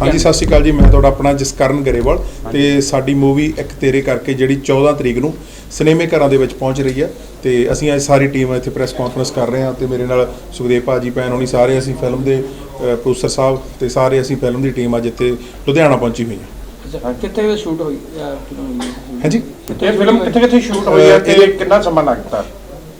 ਹਾਂਜੀ ਸਤਿ ਸ਼੍ਰੀ ਅਕਾਲ ਜੀ। ਮੈਂ ਤੁਹਾਡਾ ਆਪਣਾ ਜਸਕਰਨ ਗਰੇਵਾਲ ਤੇ ਸਾਡੀ ਮੂਵੀ ਇੱਕ ਤੇਰੇ ਕਰਕੇ ਜਿਹੜੀ 14 ਤਰੀਕ ਨੂੰ ਸਿਨੇਮੇ ਘਰਾਂ ਦੇ ਵਿੱਚ ਪਹੁੰਚ ਰਹੀ ਹੈ ਤੇ ਅਸੀਂ ਅੱਜ ਸਾਰੀ ਟੀਮ ਇੱਥੇ ਪ੍ਰੈਸ ਕਾਨਫਰੰਸ ਕਰ ਰਹੇ ਹਾਂ ਤੇ ਮੇਰੇ ਨਾਲ ਸੁਖਦੇਵ ਭਾਜੀ ਭੈਣ ਹੋਣੀ ਸਾਰੇ ਅਸੀਂ ਫਿਲਮ ਦੇ ਪ੍ਰੋਡਿਊਸਰ ਸਾਹਿਬ ਤੇ ਸਾਰੇ ਅਸੀਂ ਫਿਲਮ ਦੀ ਟੀਮ ਅੱਜ ਇੱਥੇ ਲੁਧਿਆਣਾ ਪਹੁੰਚੀ ਹੋਈ ਹਾਂ। ਕਿੱਥੇ ਸ਼ੂਟ ਹੋਈ? ਹਾਂਜੀ। ਇਹ ਫਿਲਮ ਕਿੱਥੇ ਕਿੱਥੇ ਸ਼ੂਟ ਹੋਈ ਹੈ ਤੇ ਕਿੰਨਾ ਸਮਾਂ ਲੱਗਦਾ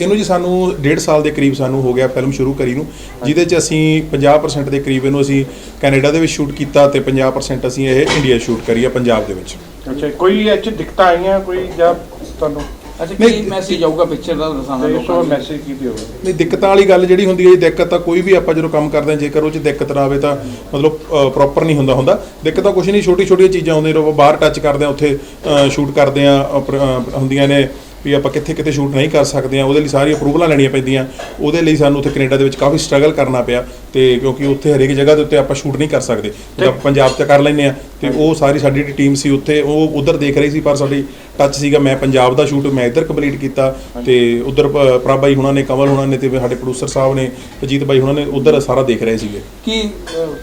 ਇਹਨੂੰ ਜੀ ਸਾਨੂੰ 1.5 ਸਾਲ ਦੇ ਕਰੀਬ ਸਾਨੂੰ ਹੋ ਗਿਆ ਫਿਲਮ ਸ਼ੁਰੂ ਕਰੀ ਨੂੰ ਜਿਹਦੇ 'ਚ ਅਸੀਂ 50% ਦੇ ਕਰੀਬ ਇਹਨੂੰ ਅਸੀਂ ਕੈਨੇਡਾ ਦੇ ਵਿੱਚ ਸ਼ੂਟ ਕੀਤਾ ਤੇ 50% ਅਸੀਂ ਇਹ ਇੰਡੀਆ ਸ਼ੂਟ ਕਰੀ ਆ ਪੰਜਾਬ ਦੇ ਵਿੱਚ। ਅੱਛਾ ਕੋਈ ਇਹ 'ਚ ਦਿੱਕਤਾਂ ਆਈਆਂ ਕੋਈ ਜਾਂ ਤੁਹਾਨੂੰ? ਅੱਛਾ ਕੀ ਮੈਸੇਜ ਆਊਗਾ ਪਿਕਚਰ ਦਾ ਦਸਾਣਾ ਲੋਕਾਂ ਨੂੰ? ਮੈਸੇਜ ਕੀ ਦਿਓਗੇ ਨਹੀਂ ਦਿੱਕਤਾਂ ਵਾਲੀ ਗੱਲ ਜਿਹੜੀ ਹੁੰਦੀ ਹੈ ਜੀ ਦਿੱਕਤ ਤਾਂ ਕੋਈ ਵੀ ਆਪਾਂ ਜਦੋਂ ਕੰਮ ਕਰਦੇ ਹਾਂ ਜੇਕਰ ਉਹ 'ਚ ਦਿੱਕਤ ਨਾ ਆਵੇ ਤਾਂ ਮਤਲਬ ਪ੍ਰੋਪਰ ਨਹੀਂ ਹੁੰਦਾ ਹੁੰਦਾ। ਦਿੱਕਤ ਤਾਂ ਕੁਝ ਨਹੀਂ ਛੋਟੀ ਛੋਟੀਆਂ ਚੀਜ਼ਾਂ ਹੁੰਦੀਆਂ ਜਦੋਂ ਬਾਹਰ ਟੱਚ ਕਰਦੇ ਹਾਂ ਉੱਥੇ ਸ਼ੂਟ ਕਰਦੇ ਆ ਹੁੰਦੀਆਂ ਨੇ। ਵੀ ਆਪਾਂ ਕਿੱਥੇ ਕਿੱਥੇ ਸ਼ੂਟ ਨਹੀਂ ਕਰ ਸਕਦੇ ਆ, ਉਹਦੇ ਲਈ ਸਾਰੀ ਅਪਰੂਵਲਾਂ ਲੈਣੀਆਂ ਪੈਂਦੀਆਂ। ਉਹਦੇ ਲਈ ਸਾਨੂੰ ਉੱਥੇ ਕੈਨੇਡਾ ਦੇ ਵਿੱਚ ਕਾਫੀ ਸਟਰਗਲ ਕਰਨਾ ਪਿਆ। ਤੇ ਕਿਉਂਕਿ ਉੱਥੇ ਹਰੇਕ ਜਗ੍ਹਾ ਦੇ ਉੱਤੇ ਆਪਾਂ ਸ਼ੂਟ ਨਹੀਂ ਕਰ ਸਕਦੇ। ਜਦੋਂ ਆਪਾਂ ਪੰਜਾਬ 'ਚ ਕਰ ਲੈਂਦੇ ਆ ਤੇ ਉਹ ਸਾਰੀ ਸਾਡੀ ਜਿਹੜੀ ਟੀਮ ਸੀ ਉੱਥੇ ਉਹ ਉਧਰ ਦੇਖ ਰਹੀ ਸੀ ਪਰ ਸਾਡੀ ਟੱਚ ਸੀਗਾ ਮੈਂ ਪੰਜਾਬ ਦਾ ਸ਼ੂਟ ਮੈਂ ਇੱਧਰ ਕੰਪਲੀਟ ਕੀਤਾ ਤੇ ਉਧਰ ਪ੍ਰਭ ਬਾਈ ਹੁਣਾਂ ਨੇ ਕਮਲ ਹੁਣਾਂ ਨੇ ਤੇ ਸਾਡੇ ਪ੍ਰੋਡਿਊਸਰ ਸਾਹਿਬ ਨੇ ਅਜੀਤ ਬਾਈ ਹੁਣਾਂ ਨੇ ਉਧਰ ਸਾਰਾ ਦੇਖ ਰਹੇ ਸੀਗੇ। ਕੀ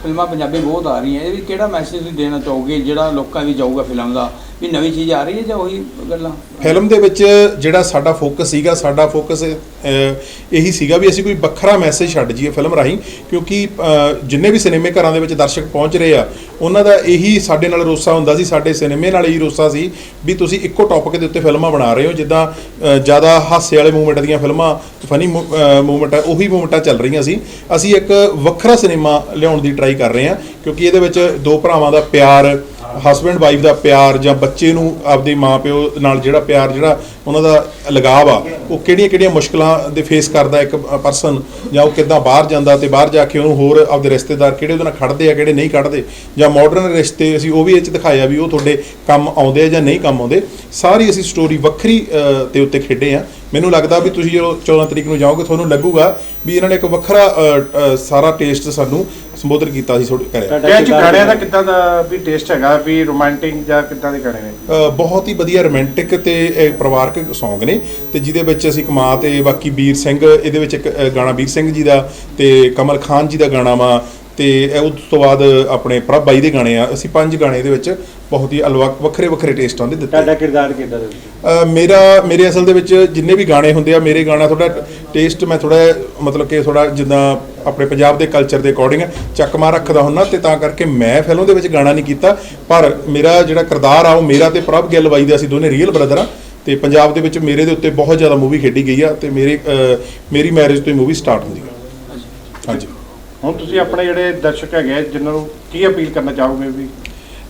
ਫਿਲਮਾਂ ਪੰਜਾਬੀ ਬਹੁਤ ਆ ਰਹੀਆਂ ਇਹ ਵੀ ਕਿਹੜਾ ਮੈਸੇਜ ਤੁਸੀਂ ਦੇਣਾ ਚਾਹੋਗੇ ਜਿਹੜਾ ਲੋਕਾਂ ਵੀ ਜਾਊਗਾ ਫਿਲਮ ਦਾ? ਵੀ ਨਵੀਂ ਚੀਜ਼ ਆ ਰਹੀ ਹੈ ਜਾਂ ਉਹੀ ਗੱਲਾਂ? ਫਿਲਮ ਦੇ ਵਿੱਚ ਜਿਹੜਾ ਸਾਡਾ ਫੋਕਸ ਸੀਗਾ ਸਾਡਾ ਫੋਕਸ ਇਹੀ ਸੀਗਾ ਵੀ ਅਸੀਂ ਕੋਈ ਵੱਖਰਾ ਮੈਸੇਜ ਛੱਡ ਜੀਏ ਫਿਲਮ ਰਾਹੀਂ, ਕਿਉਂਕਿ ਜਿੰਨੇ ਵੀ ਸਿਨੇਮੇ ਘਰਾਂ ਦੇ ਵਿੱਚ ਦਰਸ਼ਕ ਪਹੁੰਚ ਰਹੇ ਆ, ਉਹਨਾਂ ਦਾ ਇਹੀ ਸਾਡੇ ਨਾਲ ਰੋਸਾ ਹੁੰਦਾ ਸੀ, ਸਾਡੇ ਸਿਨੇਮੇ ਨਾਲ ਇਹੀ ਰੋਸਾ ਸੀ ਵੀ ਤੁਸੀਂ ਇੱਕੋ ਟੌਪਿਕ ਦੇ ਉੱਤੇ ਫਿਲਮਾਂ ਬਣਾ ਰਹੇ ਹੋ, ਜਿੱਦਾਂ ਜ਼ਿਆਦਾ ਹਾਸੇ ਵਾਲੇ ਮੂਵਮੈਂਟ ਦੀਆਂ ਫਿਲਮਾਂ ਫਨੀ ਮੂਵਮੈਂਟ ਉਹੀ ਮੂਵਮੈਂਟਾਂ ਚੱਲ ਰਹੀਆਂ ਸੀ। ਅਸੀਂ ਇੱਕ ਵੱਖਰਾ ਸਿਨੇਮਾ ਲਿਆਉਣ ਦੀ ਟਰਾਈ ਕਰ ਰਹੇ ਹਾਂ, ਕਿਉਂਕਿ ਇਹਦੇ ਵਿੱਚ ਦੋ ਭਰਾਵਾਂ ਦਾ ਪਿਆਰ ਹਸਬੈਂਡ ਵਾਈਫ ਦਾ ਪਿਆਰ ਜਾਂ ਬੱਚੇ ਨੂੰ ਆਪਦੇ ਮਾਪਿਓ ਨਾਲ ਜਿਹੜਾ ਪਿਆਰ ਜਿਹੜਾ ਉਹਨਾਂ ਦਾ ਲਗਾਵ ਆ ਉਹ ਕਿਹੜੀਆਂ ਕਿਹੜੀਆਂ ਮੁਸ਼ਕਲਾਂ ਦੇ ਫੇਸ ਕਰਦਾ ਇੱਕ ਪਰਸਨ ਜਾਂ ਉਹ ਕਿੱਦਾਂ ਬਾਹਰ ਜਾਂਦਾ ਤੇ ਬਾਹਰ ਜਾ ਕੇ ਉਹਨੂੰ ਹੋਰ ਆਪਦੇ ਰਿਸ਼ਤੇਦਾਰ ਕਿਹੜੇ ਉਹਦੇ ਨਾਲ ਖੜਦੇ ਆ ਕਿਹੜੇ ਨਹੀਂ ਖੜਦੇ? ਜਾਂ ਮਾਡਰਨ ਰਿਸ਼ਤੇ ਅਸੀਂ ਉਹ ਵੀ ਇਹ ਚ ਦਿਖਾਇਆ ਵੀ ਉਹ ਤੁਹਾਡੇ ਕੰਮ ਆਉਂਦੇ ਆ ਜਾਂ ਨਹੀਂ ਕੰਮ ਆਉਂਦੇ। ਸਾਰੀ ਅਸੀਂ ਸਟੋਰੀ ਵੱਖਰੀ ਅ, ਦੇ ਉੱਤੇ ਖੇਡੇ ਆ। ਮੈਨੂੰ ਲੱਗਦਾ ਵੀ ਤੁਸੀਂ ਜਦੋਂ 14 ਤਰੀਕ ਨੂੰ ਜਾਓਗੇ ਤੁਹਾਨੂੰ ਲੱਗੂਗਾ ਵੀ ਇਹਨਾਂ ਨੇ ਇੱਕ ਵੱਖਰਾ ਸਾਰਾ ਟੇਸਟ ਸਾਨੂੰ ਸੰਬੋਧਨ ਕੀਤਾ ਸੀ ਤੁਹਾਡੇ ਕਰਿਆ 'ਚ ਗਾਣਿਆਂ ਦਾ? ਕਿੱਦਾਂ ਦਾ ਵੀ ਟੇਸਟ ਹੈਗਾ ਵੀ ਰੋਮਾਂਟਿਕ ਜਾਂ ਕਿੱਦਾਂ ਦੇ ਗਾਣੇ ਨੇ? ਬਹੁਤ ਹੀ ਵਧੀਆ ਰੋਮਾਂਟਿਕ ਤੇ ਇਹ ਪਰਿਵਾਰਕ Song ਨੇ ਤੇ ਜਿਹਦੇ ਵਿੱਚ ਅਸੀਂ ਕਮਾ ਤੇ ਬਾਕੀ ਵੀਰ ਸਿੰਘ ਇਹਦੇ ਵਿੱਚ ਇੱਕ ਗਾਣਾ ਵੀਰ ਸਿੰਘ ਜੀ ਦਾ ਤੇ ਕਮਲ ਖਾਨ ਜੀ ਦਾ ਗਾਣਾ ਵਾ। ਤੇ ਇਹ ਉਸ ਤੋਂ ਬਾਅਦ ਆਪਣੇ ਪ੍ਰਭ ਬਾਈ ਦੇ ਗਾਣੇ ਆ ਅਸੀਂ ਪੰਜ ਗਾਣੇ ਇਹਦੇ ਵਿੱਚ ਬਹੁਤ ਹੀ ਅਲਵਾ ਵੱਖਰੇ ਵੱਖਰੇ ਟੇਸਟਾਂ ਦੇ ਦਿੱਤੇ। ਤੁਹਾਡਾ ਕਿਰਦਾਰ ਕਿੱਦਾਂ ਦਾ ਮੇਰਾ ਮੇਰੇ ਅਸਲ ਦੇ ਵਿੱਚ ਜਿੰਨੇ ਵੀ ਗਾਣੇ ਹੁੰਦੇ ਆ ਮੇਰੇ ਗਾਣਾ ਥੋੜਾ ਟੇਸਟ ਮੈਂ ਥੋੜਾ ਮਤਲਬ ਕਿ ਥੋੜਾ ਜਿੱਦਾਂ ਆਪਣੇ ਪੰਜਾਬ ਦੇ ਕਲਚਰ ਦੇ ਅਕੋਰਡਿੰਗ ਚੱਕਮਾ ਰੱਖਦਾ ਹੁੰਨਾ ਤੇ ਤਾਂ ਕਰਕੇ ਮੈਂ ਫਿਲਮ ਦੇ ਵਿੱਚ ਗਾਣਾ ਨਹੀਂ ਕੀਤਾ ਪਰ ਮੇਰਾ ਜਿਹੜਾ ਕਿਰਦਾਰ ਆ ਉਹ ਮੇਰਾ ਤੇ ਪ੍ਰਭ ਗਿੱਲ ਬਾਈ ਦਾ ਅਸੀਂ ਦੋਨੇ ਰੀਅਲ ਬ੍ਰਦਰ ਆ ਤੇ ਪੰਜਾਬ ਦੇ ਵਿੱਚ ਮੇਰੇ ਦੇ ਉੱਤੇ ਬਹੁਤ ਜ਼ਿਆਦਾ ਮੂਵੀ ਖੇਡੀ ਗਈ ਆ ਤੇ ਮੇਰੇ ਮੇਰੀ ਮੈਰਿਜ ਤੋਂ ਹੀ ਮੂਵੀ ਸਟਾਰਟ ਹੁੰਦੀ ਆ। ਹਾਂਜੀ। ਹੁਣ ਤੁਸੀਂ ਆਪਣੇ ਜਿਹੜੇ ਦਰਸ਼ਕ ਹੈਗੇ ਆ, ਜਿਨ੍ਹਾਂ ਨੂੰ ਕੀ ਅਪੀਲ ਕਰਨਾ ਚਾਹੋਗੇ ਵੀ?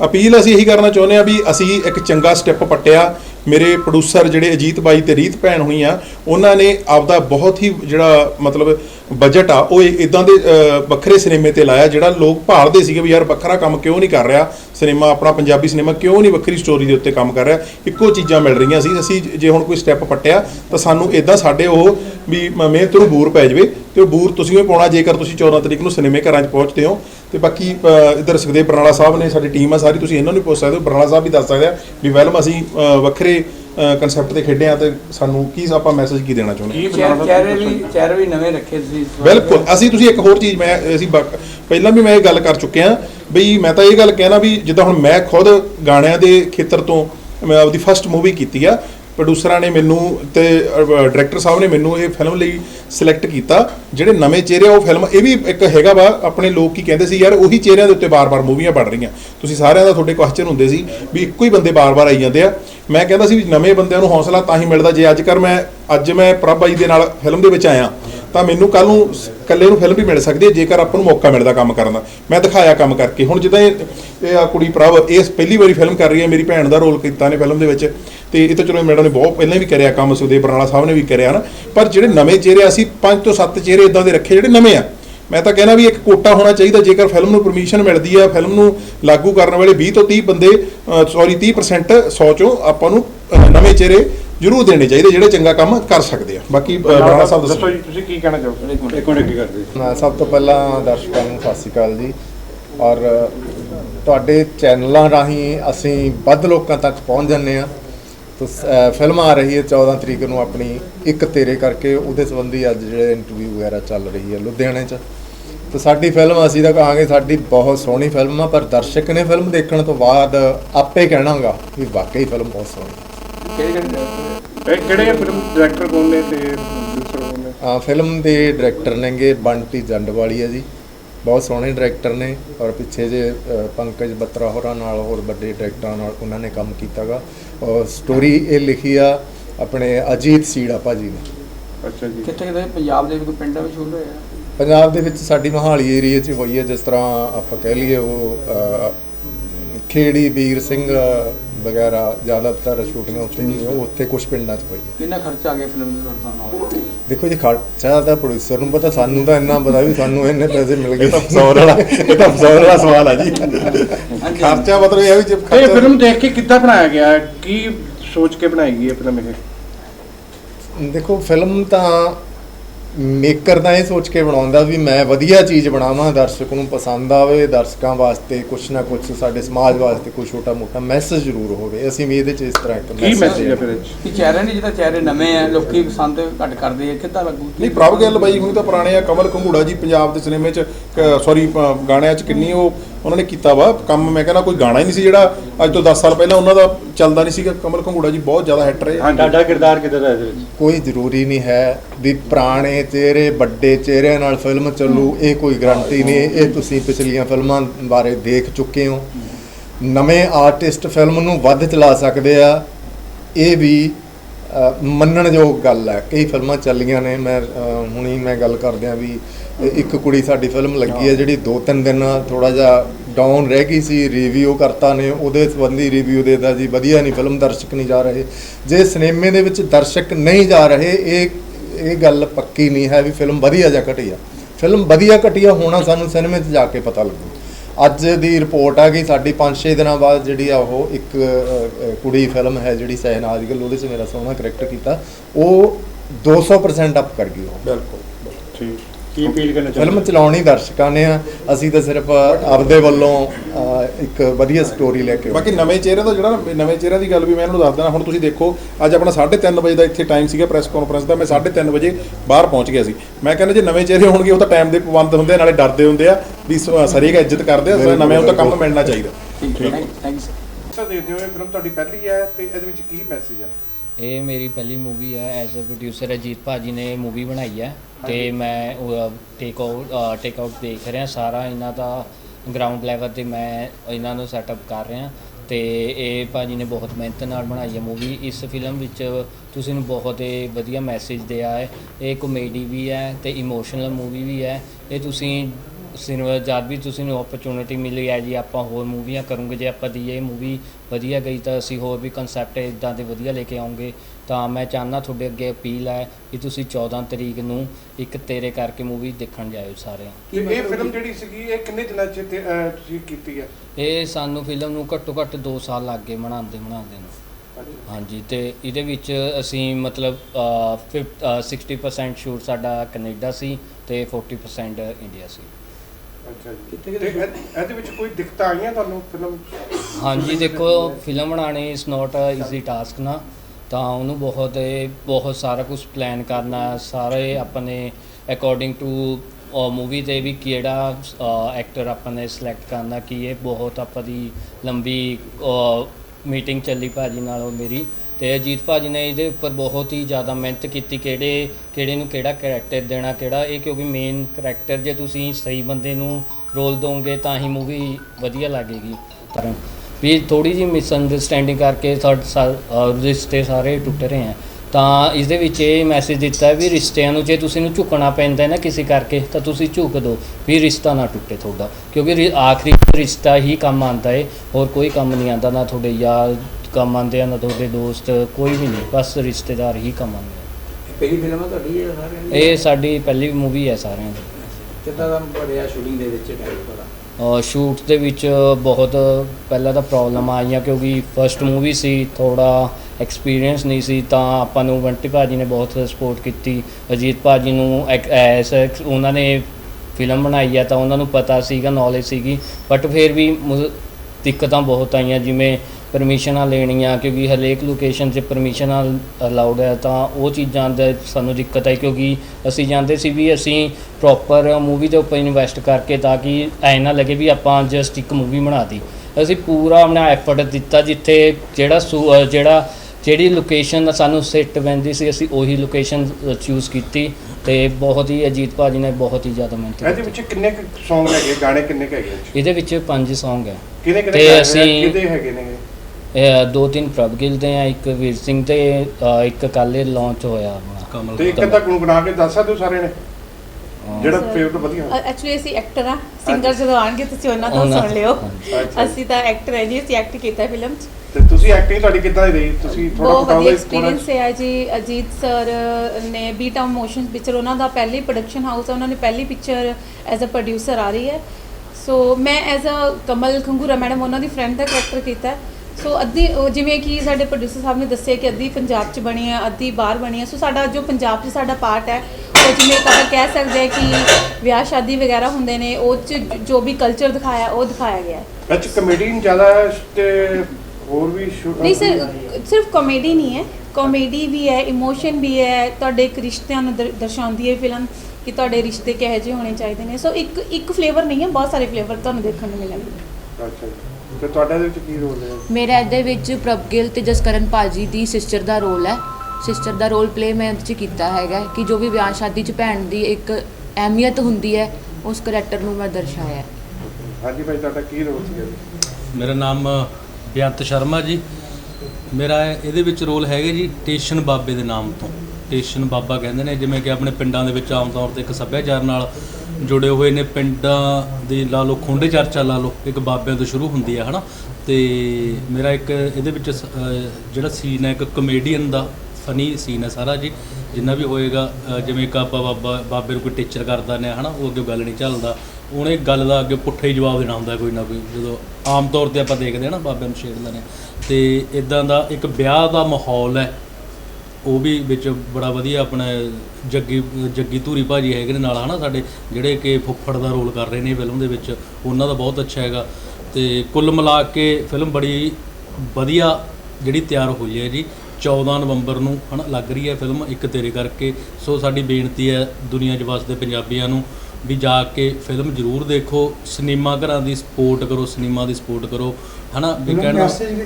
ਅਪੀਲ ਅਸੀਂ ਇਹੀ ਕਰਨਾ ਚਾਹੁੰਦੇ ਆ ਵੀ ਅਸੀਂ ਇੱਕ ਚੰਗਾ ਸਟੈਪ ਪੱਟਿਆ। ਮੇਰੇ ਪ੍ਰੋਡਿਊਸਰ ਜਿਹੜੇ ਅਜੀਤ ਬਾਈ ਤੇ ਰੀਤ ਭੈਣ ਹੋਈ ਆ ਉਹਨਾਂ ਨੇ ਆਪਦਾ ਬਹੁਤ ਹੀ ਜਿਹੜਾ ਮਤਲਬ ਬਜਟ ਆ ਉਹ ਇਦਾਂ ਦੇ ਅ, ਵੱਖਰੇ ਸਿਨੇਮੇ ਤੇ ਲਾਇਆ ਜਿਹੜਾ ਲੋਕ ਭਾਲਦੇ ਸੀਗੇ ਵੀ ਯਾਰ ਵੱਖਰਾ ਕੰਮ ਕਿਉਂ ਨਹੀਂ ਕਰ ਰਿਹਾ? ਸਿਨੇਮਾ ਆਪਣਾ ਪੰਜਾਬੀ ਸਿਨੇਮਾ ਕਿਉਂ ਨਹੀਂ ਵੱਖਰੀ ਸਟੋਰੀ ਦੇ ਉੱਤੇ ਕੰਮ ਕਰ ਰਿਹਾ? ਇੱਕੋ ਚੀਜ਼ਾਂ ਮਿਲ ਰਹੀਆਂ ਸੀ। ਅਸੀਂ ਜੇ ਹੁਣ ਕੋਈ ਸਟੈਪ ਪੱਟਿਆ ਤਾਂ ਸਾਨੂੰ ਇਦਾਂ ਸਾਡੇ ਉਹ ਵੀ ਮਿਹਨਤ ਨੂੰ ਬੂਰ ਪੈ ਜਾਵੇ ਤੇ ਉਹ ਬੂਰ ਤੁਸੀਂ ਵੀ ਪਾਉਣਾ। ਜੇਕਰ ਤੁਸੀਂ 14 ਤਰੀਕ ਨੂੰ ਸਿਨੇਮੇ ਘਰਾਂ 'ਚ ਪਹੁੰਚਦੇ ਹੋ ਤੇ ਬਾਕੀ ਇੱਧਰ ਸੁਖਦੇਵ ਬਰਨਾਲਾ ਸਾਹਿਬ ਨੇ ਸਾਡੀ ਟੀਮ ਆ ਸਾਰੀ ਤੁਸੀਂ ਇਹਨਾਂ ਨੂੰ ਪੁੱਛ ਸਕਦੇ ਹੋ। ਬਰਨਾਲਾ ਸਾਹਿਬ ਵੀ ਦੱਸ ਸਕਦੇ ਆ ਵੀ ਵੈਲਮ ਅਸੀਂ ਵੱਖਰੇ ਕਨਸੈਪਟ ਤੇ ਖੇਡੇ ਆ ਤੇ ਸਾਨੂੰ ਕੀ ਆਪਾਂ ਮੈਸੇਜ ਕੀ ਦੇਣਾ ਚਾਹੁੰਦੇ ਹਾਂ? ਕੀ ਚਿਹਰੇ ਵੀ ਚਿਹਰੇ ਵੀ ਨਵੇਂ ਰੱਖੇ ਤੁਸੀਂ। ਬਿਲਕੁਲ। ਅਸੀਂ ਤੁਸੀਂ ਇੱਕ ਹੋਰ ਚੀਜ਼ ਮੈਂ ਅਸੀਂ ਪਹਿਲਾਂ ਵੀ ਮੈਂ ਇਹ ਗੱਲ ਕਰ ਚੁੱਕਿਆ ਬਈ ਮੈਂ ਤਾਂ ਇਹ ਗੱਲ ਕਹਿਣਾ ਵੀ ਜਿੱਦਾਂ ਹੁਣ ਮੈਂ ਖੁਦ ਗਾਣਿਆਂ ਦੇ ਖੇਤਰ ਤੋਂ ਮੈਂ ਆਪਦੀ ਫਰਸਟ ਮੂਵੀ ਕੀਤੀ ਆ ਪ੍ਰੋਡਿਊਸਰਾਂ ਨੇ ਮੈਨੂੰ ਤੇ ਡਾਇਰੈਕਟਰ ਸਾਹਿਬ ਨੇ ਮੈਨੂੰ ਇਹ ਫਿਲਮ ਲਈ ਸਿਲੈਕਟ ਕੀਤਾ, ਜਿਹੜੇ ਨਵੇਂ ਚਿਹਰੇ ਆ ਉਹ ਫਿਲਮ ਇਹ ਵੀ ਇੱਕ ਹੈਗਾ ਵਾ, ਆਪਣੇ ਲੋਕ ਕੀ ਕਹਿੰਦੇ ਸੀ, ਯਾਰ ਉਹੀ ਚਿਹਰਿਆਂ ਦੇ ਉੱਤੇ ਬਾਰ-ਬਾਰ ਮੂਵੀਆਂ ਬਣ ਰਹੀਆਂ। ਤੁਸੀਂ ਸਾਰਿਆਂ ਦਾ ਤੁਹਾਡੇ ਕੁਐਸਚਨ ਹੁੰਦੇ ਸੀ ਵੀ ਇੱਕੋ ਹੀ ਬੰਦੇ ਬਾਰ-ਬਾਰ ਆਈ ਜਾਂਦੇ ਆ। ਮੈਂ ਕਹਿੰਦਾ ਸੀ ਵੀ ਨਵੇਂ ਬੰਦਿਆਂ ਨੂੰ ਹੌਸਲਾ ਤਾਂ ਹੀ ਮਿਲਦਾ ਜੇ ਅੱਜ ਕਰ ਮੈਂ, ਅੱਜ ਮੈਂ ਪ੍ਰਭ ਬਾਈ ਦੇ ਨਾਲ ਫਿਲਮ ਦੇ ਵਿੱਚ ਆਇਆ। ਤਾਂ ਮੈਨੂੰ ਕੱਲ ਨੂੰ ਇਕੱਲੇ ਨੂੰ ਫਿਲਮ ਵੀ ਮਿਲ ਸਕਦੀ ਹੈ, ਜੇਕਰ ਆਪਾਂ ਨੂੰ ਮੌਕਾ ਮਿਲਦਾ ਕੰਮ ਕਰਨ ਦਾ। ਮੈਂ ਦਿਖਾਇਆ ਕੰਮ ਕਰਕੇ। ਹੁਣ ਜਿੱਦਾਂ ਇਹ ਆ ਕੁੜੀ ਪ੍ਰਭ ਇਹ ਪਹਿਲੀ ਵਾਰੀ ਫਿਲਮ ਕਰ ਰਹੀ ਹੈ, ਮੇਰੀ ਭੈਣ ਦਾ ਰੋਲ ਕੀਤਾ ਨੇ ਫਿਲਮ ਦੇ ਵਿੱਚ। ਤੇ ਇਹ ਤਾਂ ਚਲੋ ਮੈਡਮ ਨੇ ਬਹੁਤ ਪਹਿਲਾਂ ਵੀ ਕਰਿਆ ਕੰਮ ਸੁਖਦੇਵ ਬਰਨਾਲਾ ਸਾਹਿਬ ਨੇ ਵੀ ਕਰਿਆ ਨਾ। ਪਰ ਜਿਹੜੇ ਨਵੇਂ ਚਿਹਰੇ ਅਸੀਂ ਪੰਜ ਤੋਂ ਸੱਤ ਚਿਹਰੇ ਇਦਾਂ ਦੇ ਰੱਖੇ, ਜਿਹੜੇ ਨਵੇਂ ਆ, ਮੈਂ ਤਾਂ ਕਹਿਣਾ ਵੀ ਇੱਕ ਕੋਟਾ ਹੋਣਾ ਚਾਹੀਦਾ, ਜੇਕਰ ਫਿਲਮ ਨੂੰ ਪਰਮਿਸ਼ਨ ਮਿਲਦੀ ਆ ਫਿਲਮ ਨੂੰ ਲਾਗੂ ਕਰਨ ਵਾਲੇ 20 ਤੋਂ 30 ਬੰਦੇ ਸੌਰੀ 30% 100 ਚੋਂ ਆਪਾਂ ਨੂੰ ਨਵੇਂ ਚਿਹਰੇ ਜ਼ਰੂਰ ਦੇਣੇ ਚਾਹੀਦੇ ਜਿਹੜੇ ਚੰਗਾ ਕੰਮ ਕਰ ਸਕਦੇ ਆ। ਬਾਕੀ ਬਰਨਾਲਾ ਸਾਹਿਬ ਦੱਸੋ। ਜੀ ਤੁਸੀਂ ਕੀ ਕਹਿਣਾ ਚਾਹੋਗੇ? ਇੱਕ ਮਿੰਟ। ਇੱਕ ਮਿੰਟ ਕੀ ਕਰਦੇ? ਮੈਂ ਸਭ ਤੋਂ ਪਹਿਲਾਂ ਦਰਸ਼ਕਾਂ ਨੂੰ ਸਤਿ ਸ਼੍ਰੀ ਅਕਾਲ ਜੀ। ਔਰ ਤੁਹਾਡੇ ਚੈਨਲਾਂ ਰਾਹੀਂ ਅਸੀਂ ਵੱਧ ਲੋਕਾਂ ਤੱਕ ਪਹੁੰਚ ਜੰਨੇ ਆ ਤੋ ਫਿਲਮ ਆ ਰਹੀ ਹੈ 14 ਤਰੀਕ ਨੂੰ ਆਪਣੀ ਇੱਕ ਤੇਰੇ ਕਰਕੇ। ਉਹਦੇ ਸੰਬੰਧੀ ਅੱਜ ਜਿਹੜੇ ਇੰਟਰਵਿਊ ਵਗੈਰਾ ਚੱਲ ਰਹੀ ਹੈ ਲੁਧਿਆਣੇ 'ਚ। ਤੇ ਸਾਡੀ ਫਿਲਮ ਅਸੀਂ ਤਾਂ ਕਹਾਂਗੇ ਸਾਡੀ ਬਹੁਤ ਸੋਹਣੀ ਫਿਲਮ ਆ ਪਰ ਦਰਸ਼ਕ ਨੇ ਫਿਲਮ ਦੇਖਣ ਤੋਂ ਬਾਅਦ ਆਪੇ ਕਹਿਣਾਗਾ ਕਿ ਵਾਕਈ ਫਿਲਮ ਬਹੁਤ ਸੋਹਣੀ ਹੈ। ਕਿਹੜੇ ਕਿਹੜੇ director? ਇਹ ਕਿਹੜੇ ਫਿਲਮ ਡਾਇਰੈਕਟਰ ਕੌਣ ਨੇ ਤੇ ਪ੍ਰੋਡਿਊਸਰ ਕੌਣ ਨੇ? ਆ ਫਿਲਮ ਦੇ ਡਾਇਰੈਕਟਰ ਨੇਗੇ ਬੰਟੀ ਜੰਡਵਾਲੀ ਆ ਜੀ। ਬਹੁਤ ਸੋਹਣੇ ਡਾਇਰੈਕਟਰ ਨੇ ਔਰ ਪਿੱਛੇ ਜੇ ਅ, ਪੰਕਜ ਬੱਤਰਾ ਹੋਰਾਂ ਨਾਲ ਹੋਰ ਵੱਡੇ ਡਾਇਰੈਕਟਰਾਂ ਨਾਲ ਉਹਨਾਂ ਨੇ ਕੰਮ ਕੀਤਾਗਾ। ਔਰ ਸਟੋਰੀ ਇਹ ਲਿਖੀ ਆ ਆਪਣੇ ਅਜੀਤ ਸੀੜਾ ਭਾਜੀ ਨੇ। ਅੱਛਾ ਜੀ। ਕਿੱਥੇ ਕਿਤੇ ਪੰਜਾਬ ਦੇ ਵੀ ਕੋਈ ਪਿੰਡਾਂ ਵਿੱਚ ਹੋਏ ਆ ਪੰਜਾਬ ਦੇ ਵਿੱਚ ਸਾਡੀ ਮੋਹਾਲੀ ਏਰੀਆ 'ਚ ਹੋਈ ਹੈ ਜਿਸ ਤਰ੍ਹਾਂ ਆਪਾਂ ਕਹਿ ਲਈਏ ਉਹ ਅ, ਖੇੜੀ ਵੀਰ ਸਿੰਘ ਵਗੈਰਾ ਜ਼ਿਆਦਾਤਰ ਸ਼ੂਟਿੰਗਾਂ ਉੱਥੇ ਹੀ ਉਹ ਉੱਥੇ ਕੁਝ ਪਿੰਡਾਂ 'ਚ ਹੋਈ ਹੈ। ਕਿੰਨਾ ਖਰਚਾ ਆ ਗਿਆ ਫਿਲਮ ਦੇ ਨਾਲ? ਦੇਖੋ ਜੀ ਖਰਚਾ ਤਾਂ ਪ੍ਰੋਡਿਊਸਰ ਨੂੰ ਪਤਾ ਸਾਨੂੰ ਤਾਂ ਇੰਨਾ ਪਤਾ ਵੀ ਸਾਨੂੰ ਇੰਨੇ ਪੈਸੇ ਮਿਲ ਗਏ ਅਫਸੋਰ ਵਾਲਾ ਇਹ ਤਾਂ ਅਫਸੋਰ ਵਾਲਾ ਸਵਾਲ ਆ ਜੀ। ਖਰਚਾ ਮਤਲਬ ਇਹ ਵੀ ਜੇ ਇਹ ਫਿਲਮ ਦੇਖ ਕੇ ਕਿੱਦਾਂ ਬਣਾਇਆ ਗਿਆ? ਹੈ? ਕੀ ਸੋਚ ਕੇ ਬਣਾਈ ਗਈ ਹੈ ਫਿਲਮ ਇਹ? ਦੇਖੋ ਫਿਲਮ ਤਾਂ ਮੇਕਰ ਤਾਂ ਇਹ ਸੋਚ ਕੇ ਬਣਾਉਂਦਾ ਵੀ ਮੈਂ ਵਧੀਆ ਚੀਜ਼ ਬਣਾਵਾਂ ਦਰਸ਼ਕ ਨੂੰ ਪਸੰਦ ਆਵੇ ਦਰਸ਼ਕਾਂ ਵਾਸਤੇ ਕੁਛ ਨਾ ਕੁਛ ਸਾਡੇ ਸਮਾਜ ਵਾਸਤੇ ਕੋਈ ਛੋਟਾ ਮੋਟਾ ਮੈਸੇਜ ਜ਼ਰੂਰ ਹੋਵੇ। ਅਸੀਂ ਵੀ ਇਹਦੇ 'ਚ ਇਸ ਤਰ੍ਹਾਂ ਇੱਕ ਕੀ ਮੈਸੇਜ ਹੈ ਫਿਰ ਇਹ 'ਚ? ਕਿ ਚਿਹਰੇ ਨੇ ਜਿਹਦਾ ਚਿਹਰੇ ਨਵੇਂ ਆ ਲੋਕੀ ਪਸੰਦ ਘੱਟ ਕਰਦੇ ਆ ਕਿੱਦਾਂ ਲੱਗੂ? ਨਹੀਂ ਪ੍ਰਭ ਗਿੱਲ ਬਾਈ ਹੁਣ ਤਾਂ ਪੁਰਾਣੇ ਆ ਕਮਲ ਕੰਗੂੜਾ ਜੀ ਪੰਜਾਬ ਦੇ ਸਿਨੇਮੇ 'ਚ ਸੌਰੀ ਗਾਣਿਆਂ 'ਚ ਕਿੰਨੀ ਉਹ ਉਹਨਾਂ ਨੇ ਕੀਤਾ ਵਾ ਕੰਮ। ਮੈਂ ਕਹਿੰਦਾ ਕੋਈ ਗਾਣਾ ਹੀ ਨਹੀਂ ਸੀ ਜਿਹੜਾ ਅੱਜ ਤੋਂ 10 ਸਾਲ ਪਹਿਲਾਂ ਉਹਨਾਂ ਦਾ ਚੱਲਦਾ ਨਹੀਂ ਸੀਗਾ। ਕਮਲ ਕੰਗੂੜਾ ਜੀ ਬਹੁਤ ਜ਼ਿਆਦਾ ਹਿੱਟ ਰਹੇ। ਆ। ਹਾਂਜੀ। ਤੁਹਾਡਾ ਕਿਰਦਾਰ ਕਿੱਦਾਂ ਦਾ ਇਹਦੇ ਵਿੱਚ? ਕੋਈ ਜ਼ਰੂਰੀ ਨਹੀਂ ਹੈ ਵੀ ਪੁਰਾਣੇ ਚਿਹਰੇ ਵੱਡੇ ਚਿਹਰਿਆਂ ਨਾਲ ਫਿਲਮ ਚੱਲੂ ਇਹ ਕੋਈ ਗਾਰੰਟੀ ਨਹੀਂ ਇਹ ਤੁਸੀਂ ਪਿਛਲੀਆਂ ਫਿਲਮਾਂ ਬਾਰੇ ਦੇਖ ਚੁੱਕੇ ਹੋ। ਨਵੇਂ ਆਰਟਿਸਟ ਫਿਲਮ ਨੂੰ ਵੱਧ ਚਲਾ ਸਕਦੇ ਆ। ਇਹ ਵੀ ਮੰਨਣਯੋਗ ਗੱਲ ਹੈ। ਕਈ ਫਿਲਮਾਂ ਚੱਲੀਆਂ ਨੇ ਮੈਂ ਹੁਣੀ ਮੈਂ ਗੱਲ ਕਰਦਿਆਂ ਵੀ ਇੱਕ ਕੁੜੀ ਸਾਡੀ ਫਿਲਮ ਲੱਗੀ ਹੈ ਜਿਹੜੀ ਦੋ ਤਿੰਨ ਦਿਨ ਥੋੜਾ ਜਿਹਾ ਡਾਊਨ ਰਹਿ ਗਈ ਸੀ ਰਿਵਿਊ ਕਰਤਾ ਨੇ ਉਹਦੇ ਸੰਬੰਧੀ ਰਿਵਿਊ ਦੇਦਾ ਜੀ ਵਧੀਆ ਨਹੀਂ ਫਿਲਮ ਦਰਸ਼ਕ ਨਹੀਂ ਜਾ ਰਹੇ। ਜੇ ਸਿਨੇਮੇ ਦੇ ਵਿੱਚ ਦਰਸ਼ਕ ਨਹੀਂ ਜਾ ਰਹੇ ਇਹ ਇਹ ਗੱਲ ਪੱਕੀ ਨਹੀਂ ਹੈ ਵੀ ਫਿਲਮ ਵਧੀਆ ਜਾਂ ਘਟੀਆ। ਫਿਲਮ ਵਧੀਆ ਘਟੀਆ ਹੋਣਾ ਸਾਨੂੰ ਸਿਨੇਮੇ 'ਚ ਜਾ ਕੇ ਪਤਾ ਲੱਗੂ। ਅੱਜ ਦੀ ਰਿਪੋਰਟ ਆ ਕਿ ਸਾਡੀ 5-6 ਦਿਨਾਂ ਬਾਅਦ ਜਿਹੜੀ ਆ ਉਹ ਇੱਕ ਕੁੜੀ ਫਿਲਮ ਹੈ ਜਿਹੜੀ ਸਹਿਨਾਜ ਗਿੱਲ ਉਹਦੇ 'ਚ ਮੇਰਾ ਸੋਹਣਾ ਕਰੈਕਟਰ ਕੀਤਾ ਉਹ 200% ਅਪ ਕਰ ਗਈ ਉਹ। ਬਿਲਕੁਲ। ਠੀਕ। ਕੀ ਅਪੀਲ ਕਰਨਾ ਫਿਲਮ ਚਾਹੁੰਦੇ ਚਲਾਉਣੀ ਦਰਸ਼ਕਾਂ ਨੇ ਆ। ਅਸੀਂ ਤਾਂ ਸਿਰਫ ਆਪਦੇ ਵੱਲੋਂ ਇੱਕ ਵਧੀਆ ਸਟੋਰੀ ਲੈ ਕੇ ਆਏ। ਬਾਕੀ ਨਵੇਂ ਚਿਹਰੇ ਦਾ ਜਿਹੜਾ ਨਾ, ਨਵੇਂ ਚਿਹਰਿਆਂ ਦੀ ਗੱਲ ਵੀ ਮੈਂ ਇਹਨਾਂ ਨੂੰ ਦੱਸ ਦੇਣਾ ਹੁਣ ਤੁਸੀਂ ਦੇਖੋ ਅੱਜ ਆਪਣਾ 3:30 ਵਜੇ ਦਾ ਇੱਥੇ ਟਾਈਮ ਸੀਗਾ ਪ੍ਰੈਸ ਕਾਨਫਰੰਸ ਦਾ ਮੈਂ 3:30 ਵਜੇ ਬਾਹਰ ਪਹੁੰਚ ਗਿਆ ਸੀ। ਮੈਂ ਕਹਿੰਦਾ ਜੇ ਨਵੇਂ ਚਿਹਰੇ ਹੋਣਗੇ ਉਹ ਤਾਂ ਟਾਈਮ ਦੇ ਪਾਬੰਦ ਹੁੰਦੇ ਆ ਨਾਲੇ ਡਰਦੇ ਹੁੰਦੇ ਆ ਵੀ ਸ- ਸਰੇਗਾ ਇੱਜ਼ਤ ਕਰਦੇ ਆ ਨਵੇਂ ਨੂੰ ਤਾਂ ਕੰਮ। ਮਿਲਣਾ ਚਾਹੀਦਾ। ਠੀਕ ਹੈ। ਥੈਂਕ ਯੂ ਸਰ ਦੇਖਦੇ ਹੋ ਇਹ ਫਿਲਮ ਤੁਹਾਡੀ ਪਹਿਲੀ ਹੈ ਤੇ ਇਹਦੇ ਵਿੱਚ ਕੀ ਮੈਸੇਜ ਹੈ ਇਹ ਮੇਰੀ ਪਹਿਲੀ ਮੂਵੀ ਹੈ ਐਜ਼ ਅ ਪ੍ਰੋਡਿਊਸਰ ਅਜੀਤ ਭਾਜੀ ਨੇ ਮੂਵੀ ਬਣਾਈ ਹੈ ਤੇ ਮੈਂ ਟੇਕ ਆਊਟ ਟੇਕ ਆਊਟ ਦੇਖ ਰਿਹਾ ਸਾਰਾ ਇਹਨਾਂ ਦਾ ਗਰਾਊਂਡ ਲੈਵਲ ਤੇ ਮੈਂ ਇਹਨਾਂ ਨੂੰ ਸੈਟਅਪ ਕਰ ਰਿਹਾ। ਤੇ ਇਹ ਭਾਜੀ ਨੇ ਬਹੁਤ ਮਿਹਨਤ ਨਾਲ ਬਣਾਈ ਹੈ ਮੂਵੀ ਇਸ ਫਿਲਮ ਵਿੱਚ ਤੁਸੀਂ ਨੂੰ ਬਹੁਤ ਹੀ ਵਧੀਆ ਮੈਸੇਜ ਦਿਆ ਹੈ। ਇਹ ਕਮੇਡੀ ਵੀ ਹੈ ਤੇ ਇਮੋਸ਼ਨਲ ਮੂਵੀ ਵੀ ਹੈ। ਇਹ ਤੁਸੀਂ ਸਿਨੇਮਾ ਜਦ ਵੀ ਤੁਸੀਂ ਨੂੰ ਓਪਰਚੁਨਿਟੀ ਮਿਲੀ ਹੈ ਜੀ ਆਪਾਂ ਹੋਰ ਮੂਵੀਆਂ ਕਰੂੰਗੇ ਜੇ ਆਪਾਂ ਦੀ ਇਹ ਮੂਵੀ ਵਧੀਆ ਗਈ ਤਾਂ ਅਸੀਂ ਹੋਰ ਵੀ ਕਨਸੈਪਟ ਇਦਾਂ ਦੇ ਵਧੀਆ ਲੈ ਕੇ ਆਉਂਗੇ। ਤਾਂ ਮੈਂ ਚਾਹੁੰਦਾ ਤੁਹਾਡੇ ਅੱਗੇ ਅਪੀਲ ਹੈ ਕਿ ਤੁਸੀਂ 14 ਤਰੀਕ ਨੂੰ ਇੱਕ ਤੇਰੇ ਕਰਕੇ ਮੂਵੀ ਦੇਖਣ ਜਾਇਓ ਸਾਰੇ ਇਹ ਫਿਲਮ ਜਿਹੜੀ ਸੀਗੀ ਇਹ ਕਿੰਨੇ ਦਿਨਾਂ ਚ ਤੁਸੀਂ ਕੀਤੀ ਹੈ? ਇਹ ਸਾਨੂੰ ਫਿਲਮ ਨੂੰ ਘੱਟੋ ਘੱਟ 2 ਸਾਲ ਲੱਗ ਗਏ ਬਣਾਉਂਦੇ ਬਣਾਉਂਦੇ ਨੂੰ। ਹਾਂਜੀ। ਤੇ ਇਹਦੇ ਵਿੱਚ ਅਸੀਂ ਮਤਲਬ ਅ, ਫਿਫ- ਅ, 60% ਸ਼ੂਟ ਸਾਡਾ ਕੈਨੇਡਾ ਸੀ ਤੇ 40% ਇੰਡੀਆ ਸੀ। ਅੱਛਾ ਜੀ। ਤੇ ਇਹ- ਇਹਦੇ ਵਿੱਚ ਕੋਈ ਦਿੱਕਤਾਂ ਆਈਆਂ ਤੁਹਾਨੂੰ ਫਿਲਮ ਹਾਂਜੀ ਦੇਖੋ ਫਿਲਮ ਬਣਾਉਣੀ ਇਸ ਨਾਟ ਅ ਈਜ਼ੀ ਟਾਸਕ ਨਾ। ਤਾਂ ਉਹਨੂੰ ਬਹੁਤ ਬਹੁਤ ਸਾਰਾ ਕੁਝ ਪਲਾਨ ਕਰਨਾ ਸਾਰੇ ਆਪਣੇ ਅਕੋਰਡਿੰਗ ਟੂ ਮੂਵੀ ਤੇ ਵੀ ਕਿਹੜਾ ਐਕਟਰ ਆਪਾਂ ਨੇ ਸਿਲੈਕਟ ਕਰਨਾ ਕੀ ਇਹ ਬਹੁਤ ਆਪਾਂ ਦੀ ਲੰਬੀ ਮੀਟਿੰਗ ਚੱਲੀ ਭਾਜੀ ਨਾਲ ਉਹ ਮੇਰੀ। ਤੇ ਅਜੀਤ ਭਾਜੀ ਨੇ ਇਹਦੇ ਉੱਪਰ ਬਹੁਤ ਹੀ ਜ਼ਿਆਦਾ ਮਿਹਨਤ ਕੀਤੀ, ਕਿਹੜੇ ਕਿਹੜੇ ਨੂੰ ਕਿਹੜਾ ਕੈਰੈਕਟਰ ਦੇਣਾ, ਕਿਹੜਾ ਇਹ ਕਿਉਂਕਿ ਮੇਨ ਕੈਰੈਕਟਰ ਜੇ ਤੁਸੀਂ ਸਹੀ ਬੰਦੇ ਨੂੰ ਰੋਲ ਦੋਗੇ ਤਾਂ ਹੀ ਮੂਵੀ ਵਧੀਆ ਲੱਗੇਗੀ। ਪਰ ਵੀ ਥੋੜੀ ਜਿਹੀ ਮਿਸਅੰਡਰਸਟੈਂਡਿੰਗ ਕਰਕੇ ਸਾਡੇ ਰਿਸ਼ਤੇ ਸਾਰੇ ਟੁੱਟ ਰਹੇ ਆ ਤਾਂ ਇਸ ਦੇ ਵਿੱਚ ਇਹ ਮੈਸੇਜ ਦਿੱਤਾ ਵੀ ਰਿਸ਼ਤਿਆਂ ਨੂੰ ਜੇ ਤੁਸੀਂ ਨੂੰ ਝੁਕਣਾ ਪੈਂਦਾ ਨਾ ਕਿਸੇ ਕਰਕੇ, ਤਾਂ ਤੁਸੀਂ ਝੁਕ ਦਿਓ ਵੀ ਰਿਸ਼ਤਾ ਨਾ ਟੁੱਟੇ ਤੁਹਾਡਾ। ਕਿਉਂਕਿ ਰਿ- ਆਖਰੀ ਰਿਸ਼ਤਾ ਹੀ ਕੰਮ ਆਉਂਦਾ ਏ, ਹੋਰ ਕੋਈ ਕੰਮ ਨਹੀਂ ਆਉਂਦਾ, ਨਾ ਤੁਹਾਡੇ ਯਾਰ ਕੰਮ ਆਉਂਦੇ ਆ ਨਾ ਤੁਹਾਡੇ ਦੋਸਤ ਕੋਈ ਵੀ ਨਹੀਂ ਬਸ ਰਿਸ਼ਤੇਦਾਰ ਹੀ ਕੰਮ ਆਉਂਦੇ ਆ। ਪਹਿਲੀ ਫਿਲਮ ਹੈ ਤੁਹਾਡੀ ਇਹ ਸਾਰਿਆਂ ਦੀ? ਇਹ ਸਾਡੀ ਪਹਿਲੀ ਮੂਵੀ ਹੈ ਸਾਰਿਆਂ ਦੀ। ਕਿੱਦਾਂ ਦਾ ਬੜਿਆ ਸ਼ੂਟਿੰਗ ਦੇ ਵਿੱਚ ਟਾਈਮ ਤੁਹਾਡਾ ਸ਼ੂਟ ਦੇ ਵਿੱਚ ਬਹੁਤ ਪਹਿਲਾਂ ਤਾਂ ਪ੍ਰੋਬਲਮ ਆਈਆਂ ਕਿਉਂਕਿ ਫਰਸਟ ਮੂਵੀ ਸੀ ਥੋੜਾ ਐਕਸਪੀਰੀਅੰਸ ਨਹੀਂ ਸੀ ਤਾਂ ਆਪਾਂ ਨੂੰ ਬੰਟੀ ਭਾਜੀ ਨੇ ਬਹੁਤ ਸਪੋਰਟ ਕੀਤੀ। ਅਜੀਤ ਭਾਜੀ ਨੂੰ ਐਕ- ਐਸ ਐਕਸ- ਉਹਨਾਂ ਨੇ ਫਿਲਮ ਬਣਾਈ ਹੈ ਤਾਂ ਉਹਨਾਂ ਨੂੰ ਪਤਾ ਸੀਗਾ ਨੌਲੇਜ ਸੀਗੀ। ਬਟ ਫਿਰ ਵੀ ਮੁ- ਦਿੱਕਤਾਂ ਬਹੁਤ ਆਈਆਂ ਜਿਵੇਂ ਪਰਮਿਸ਼ਨਾਂ ਲੈਣੀਆਂ ਕਿਉਂਕਿ ਹਰੇਕ ਲੋਕੇਸ਼ਨ 'ਚ ਪਰਮਿਸ਼ਨਾਂ ਅਲਾਉਡ ਹੈ ਤਾਂ ਉਹ ਚੀਜ਼ਾਂ ਦਾ ਸਾਨੂੰ ਦਿੱਕਤ ਹੈ ਕਿਉਂਕਿ ਅਸੀਂ ਜਾਂਦੇ ਸੀ ਵੀ ਅਸੀਂ ਪ੍ਰੋਪਰ ਮੂਵੀ ਦੇ ਉੱਪਰ ਇਨਵੈਸਟ ਕਰਕੇ ਤਾਂ ਕਿ ਐ ਨਾ ਲੱਗੇ ਵੀ ਆਪਾਂ ਜਸਟ ਇੱਕ ਮੂਵੀ ਬਣਾਤੀ ਅਸੀਂ ਪੂਰਾ ਆਪਣਾ ਐਫਰਟ ਦਿੱਤਾ ਜਿੱਥੇ ਜਿਹੜਾ ਜਿਹੜਾ ਜਿਹੜੀ ਲੋਕੇਸ਼ਨ ਸਾਨੂੰ ਸਿੱਟ ਪੈਂਦੀ ਸੀ ਅਸੀਂ ਉਹੀ ਲੋਕੇਸ਼ਨ ਚੂਜ਼ ਕੀਤੀ ਤੇ ਬਹੁਤ ਹੀ ਅਜੀਤ ਭਾਜੀ ਨੇ ਬਹੁਤ ਹੀ ਜ਼ਿਆਦਾ ਮਿਹਨਤ ਇਹਦੇ ਕੀਤੀ ਵਿੱਚ ਕਿੰਨੇ Song ਹੈਗੇ ਗਾਣੇ ਕਿੰਨੇ ਕੁ ਹੈਗੇ? ਇਹਦੇ ਵਿੱਚ ਪੰਜ Song ਹੈ। ਕਿਹਦੇ ਕਿਹਦੇ ਗਾਣੇ ਅਸੀਂ- ਕਿਹਦੇ ਹੈਗੇ ਨੇ ਦੋ ਤਿੰਨ ਪ੍ਰਭ ਗਿੱਲ ਦੇ ਆ ਇੱਕ ਵੀਰ ਸਿੰਘ ਤੇ ਅ, ਇੱਕ ਕੱਲ੍ਹ ਲਾਂਚ ਹੋਇਆ ਆਪਣਾ। ਤੇ ਇੱਕ ਅੱਧਾ ਗੁਣਗੁਣਾ ਕੇ ਦੱਸ ਸਕਦੇ ਹੋ ਸਾਰੇ ਨੇ। ਜਿਹੜਾ ਫੇਵਰਟ ਵਧੀਆ। ਹੋਵੇ। ਐਕਚੁਅਲੀ ਅਸੀਂ ਐਕਟਰ ਆ। ਸਿੰਗਰ ਜਦੋਂ ਆਣਗੇ ਤੁਸੀਂ ਉਹਨਾਂ ਤੋਂ ਉਹਨਾਂ- ਸੁਣ ਲਿਓ। ਅੱਛਾ। ਅਸੀਂ ਤਾਂ ਐਕਟਰ ਹੈ ਜੀ ਅਸੀਂ ਐਕਟ ਕੀਤਾ ਫਿਲਮ 'ਚ। ਤੇ ਤੁਸੀਂ ਐਕਟਿੰਗ ਤੁਹਾਡੀ ਕਿੱਦਾਂ ਦੀ ਰਹੀ? ਤੁਸੀਂ ਥੋੜਾ ਬਹੁਤ ਵਧੀਆ ਬਤਾਓਗੇ ਐਕਸਪੀਰੀਅੰਸ ਹੈ ਜੀ। ਅਜੀਤ ਸਰ ਨੇ ਬੀਟ ਆਫ ਮੋਸ਼ਨ ਪਿਕਚਰ ਉਹਨਾਂ ਦਾ ਪਹਿਲੀ ਪ੍ਰੋਡਕਸ਼ਨ ਹਾਊਸ ਹੈ ਉਹਨਾਂ ਨੇ ਪਹਿਲੀ ਪਿਕਚਰ ਐਜ਼ ਅ ਪ੍ਰੋਡਿਊਸਰ ਆ ਰਹੀ ਹੈ। ਸੋ ਮੈਂ ਐਜ਼ ਅ ਕਮਲ ਖੰਗੂਰਾ ਮੈਡਮ ਉਹਨਾਂ ਦੀ ਫਰੈਂਡ ਦਾ ਕਰੈਕਟਰ ਕੀਤਾ ਹੈ। ਸੋ ਅੱਧੀ ਉਹ ਜਿਵੇਂ ਕਿ ਸਾਡੇ ਪ੍ਰੋਡਿਊਸਰ ਸਾਹਿਬ ਨੇ ਦੱਸਿਆ ਕਿ ਅੱਧੀ ਪੰਜਾਬ 'ਚ ਬਣੀ ਹੈ ਅੱਧੀ ਬਾਹਰ ਬਣੀ ਹੈ ਸੋ ਸਾਡਾ ਜੋ ਪੰਜਾਬ 'ਚ ਸਾਡਾ ਪਾਰਟ ਹੈ ਉਹ ਜਿਵੇਂ ਆਪਾਂ ਕਹਿ ਸਕਦੇ ਹਾਂ ਕਿ ਵਿਆਹ ਸ਼ਾਦੀ ਵਗੈਰਾ ਹੁੰਦੇ ਨੇ ਉਹ 'ਚ ਜੋ ਵੀ ਕਲਚਰ ਦਿਖਾਇਆ ਉਹ ਦਿਖਾਇਆ ਗਿਆ ਹੈ। ਅੱਛਾ ਕਮੇਡੀਨ ਜ਼ਿਆਦਾ ਹੈ ਤੇ ਹੋਰ ਵੀ ਸ਼ੂ- ਨਹੀਂ ਸਰ ਸਿਰਫ ਕਾਮੇਡੀ ਨਹੀਂ ਹੈ। ਕਾਮੇਡੀ ਵੀ ਹੈ ਇਮੋਸ਼ਨ ਵੀ ਹੈ ਤੁਹਾਡੇ ਇੱਕ ਰਿਸ਼ਤਿਆਂ ਨੂੰ ਦਰ- ਦਰਸਾਉਂਦੀ ਹੈ ਫਿਲਮ ਕਿ ਤੁਹਾਡੇ ਰਿਸ਼ਤੇ ਕਿਹੋ ਜਿਹੇ ਹੋਣੇ ਚਾਹੀਦੇ ਨੇ। ਸੋ ਇੱਕ ਇੱਕ ਫਲੇਵਰ ਨਹੀਂ ਹੈ ਬਹੁਤ ਸਾਰੇ ਫਲੇਵਰ ਤੁਹਾਨੂੰ ਦੇਖਣ ਨੂੰ ਮਿਲਣਗੇ। ਅੱਛਾ ਜੀ। ਤੇ ਤੁਹਾਡੇ ਦੇ ਵਿੱਚ ਕੀ ਰੋਲ ਹੈ? ਮੇਰਾ ਇਹਦੇ ਵਿੱਚ ਪ੍ਰਭ ਗਿੱਲ ਤੇ ਜਸਕਰਨ ਪਾਜੀ ਦੀ ਸਿਸਟਰ ਦਾ ਰੋਲ ਹੈ। ਸਿਸਟਰ ਦਾ ਰੋਲ ਪਲੇ ਮੈਂ ਇਹਦੇ 'ਚ ਕੀਤਾ ਹੈਗਾ ਹੈ ਕਿ ਜੋ ਵੀ ਵਿਆਹ ਸ਼ਾਦੀ 'ਚ ਭੈਣ ਦੀ ਇੱਕ ਅਹਿਮੀਅਤ ਹੁੰਦੀ ਹੈ ਉਸ ਕਰੈਕਟਰ ਨੂੰ ਮੈਂ ਦਰਸਾਇਆ ਹੈ। ਹਾਂਜੀ ਭਾਈ ਤੁਹਾਡਾ ਕੀ ਰੋਲ ਸੀਗਾ ਜੀ ਮੇਰਾ ਨਾਮ ਬੇਅੰਤ ਸ਼ਰਮਾ ਜੀ। ਮੇਰਾ ਇਹਦੇ ਵਿੱਚ ਰੋਲ ਹੈਗਾ ਜੀ ਟੇਸ਼ਨ ਬਾਬੇ ਦੇ ਨਾਮ ਤੋਂ। ਟੇਸ਼ਨ ਬਾਬਾ ਕਹਿੰਦੇ ਨੇ ਜਿਵੇਂ ਕਿ ਆਪਣੇ ਪਿੰਡਾਂ ਦੇ ਵਿੱਚ ਆਮ ਤੌਰ ਤੇ ਇੱਕ ਸੱਭਿਆਚਾਰ ਨਾਲ ਜੁੜੇ ਹੋਏ ਨੇ ਪਿੰਡਾਂ ਦੀ ਲਾ ਲਓ, ਖੁੰਡੇ ਚਰਚਾ ਲਾ ਲਓ, ਇੱਕ ਬਾਬਿਆਂ ਤੋਂ ਸ਼ੁਰੂ ਹੁੰਦੀ ਹੈ ਹਨਾ? ਤੇ ਮੇਰਾ ਇੱਕ ਇਹਦੇ ਵਿੱਚ ਸ- ਅਹ, ਜਿਹੜਾ ਸੀਨ ਹੈ ਇੱਕ ਕਮੇਡੀਅਨ ਦਾ ਫਨੀ ਸੀਨ ਹੈ ਸਾਰਾ ਜੀ, ਜਿੰਨਾ ਵੀ ਹੋਏਗਾ, ਅਹ, ਜਿਵੇਂ ਇੱਕ ਆਪਾਂ ਬਾਬਾ, ਬਾਬੇ ਨੂੰ ਕੋਈ ਟੀਚਰ ਕਰਦਾ ਨੇ, ਹਨਾ, ਉਹ ਅੱਗੇ ਗੱਲ ਨਹੀਂ ਚੱਲਦਾ। ਉਹਨੇ ਗੱਲ ਦਾ ਅੱਗੇ ਪੁੱਠਾ ਹੀ ਜਵਾਬ ਦੇਣਾ ਹੁੰਦਾ ਕੋਈ ਨਾ ਕੋਈ, ਜਦੋਂ ਆਮ ਤੌਰ ਤੇ ਆਪਾਂ ਦੇਖਦੇ ਹਾਂ ਨਾ, ਬਾਬਿਆਂ ਨੂੰ ਛੇੜਦੇ ਨੇ। ਤੇ ਇਦਾਂ ਦਾ ਇੱਕ ਵਿਆਹ ਦਾ ਮਾਹੌਲ ਹੈ ਉਹ ਵੀ ਵਿੱਚ ਬੜਾ ਵਧੀਆ ਆਪਣਾ ਜੱਗੀ ਜੱਗੀ ਧੂਰੀ ਭਾਜੀ ਹੈਗੇ ਨੇ ਨਾਲ ਹਨਾ ਸਾਡੇ ਜਿਹੜੇ ਕਿ ਫੁੱਫੜ ਦਾ ਰੋਲ ਕਰ ਰਹੇ ਨੇ ਫਿਲਮ ਦੇ ਵਿੱਚ ਉਹਨਾਂ ਦਾ ਬਹੁਤ ਅੱਛਾ ਹੈਗਾ। ਤੇ ਕੁੱਲ ਮਿਲਾ ਕੇ ਫਿਲਮ ਬੜੀ ਵਧੀਆ ਜਿਹੜੀ ਤਿਆਰ ਹੋਈ ਹੈ ਜੀ। 14 ਨਵੰਬਰ ਨੂੰ ਹਨਾ ਲੱਗ ਰਹੀ ਹੈ ਫਿਲਮ ਇੱਕ ਤੇਰੇ ਕਰਕੇ। ਸੋ ਸਾਡੀ ਬੇਨਤੀ ਹੈ ਦੁਨੀਆ 'ਚ ਵਸਦੇ ਪੰਜਾਬੀਆਂ ਨੂੰ ਵੀ ਜਾ ਕੇ ਫਿਲਮ ਜ਼ਰੂਰ ਦੇਖੋ। ਸਿਨੇਮਾ ਘਰਾਂ ਦੀ ਸਪੋਰਟ ਕਰੋ ਸਿਨੇਮਾ ਦੀ ਸਪੋਰਟ ਕਰੋ। ਹਨਾ ਵੀ ਕਹਿਣਾ ਮੈਸੇਜ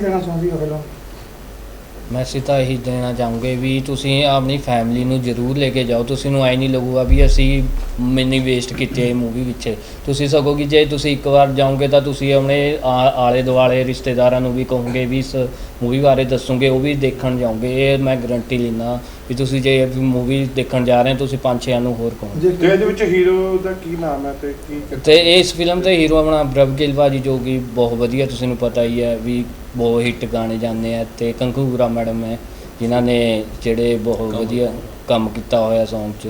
ਮੈਸੇਜ ਤਾਂ ਇਹੀ ਦੇਣਾ ਚਾਹੂੰਗੇ ਵੀ ਤੁਸੀਂ ਆਪਣੀ ਫੈਮਿਲੀ ਨੂੰ ਜ਼ਰੂਰ ਲੈ ਕੇ ਜਾਓ। ਤੁਸੀਂ ਨੂੰ ਐ ਨਹੀਂ ਲੱਗੂਗਾ ਵੀ ਅਸੀਂ ਮਿਨੀ ਵੇਸਟ ਕੀਤੀ ਹੈ ਮੂਵੀ ਵਿੱਚ। ਤੁਸੀਂ ਸਗੋਂ ਕਿ ਜੇ ਤੁਸੀਂ ਇੱਕ ਵਾਰ ਜਾਓਗੇ ਤਾਂ ਤੁਸੀਂ ਆਪਣੇ ਆ- ਆਲੇ ਦੁਆਲੇ ਰਿਸ਼ਤੇਦਾਰਾਂ ਨੂੰ ਵੀ ਕਹੋਗੇ ਵੀ ਇਸ ਮੂਵੀ ਬਾਰੇ ਦੱਸੋਗੇ, ਉਹ ਵੀ ਦੇਖਣ ਜਾਓਗੇ। ਇਹ ਮੈਂ ਗਰੰਟੀ ਲੈਣਾ ਵੀ ਤੁਸੀਂ ਜੇ ਮੂਵੀ ਦੇਖਣ ਜਾ ਰਹੇ ਹੋ ਤੁਸੀਂ ਪੰਜ ਛੇਆਂ ਨੂੰ ਹੋਰ ਕਹੋ। ਤੇ ਇਹਦੇ ਵਿੱਚ ਹੀਰੋ ਦਾ ਕੀ ਨਾਮ ਹੈ ਤੇ ਕੀ ਤੇ ਇਸ ਫਿਲਮ ਦੇ ਹੀਰੋ ਆਪਣਾ ਪ੍ਰਭ ਗਿੱਲ ਭਾਜੀ ਜੋ ਕਿ ਬਹੁਤ ਵਧੀਆ ਤੁਸੀਂ ਨੂੰ ਪਤਾ ਹੀ ਹੈ ਵੀ ਬਹੁਤ ਹਿੱਟ ਗਾਣੇ ਜਾਂਦੇ ਆ ਤੇ ਕੰਕੂਰਾ ਮੈਡਮ ਹੈ ਜਿਨ੍ਹਾਂ ਨੇ ਜਿਹੜੇ ਬਹੁਤ ਵਧੀਆ ਕੰਮ ਕੀਤਾ ਹੋਇਆ Song 'ਚ।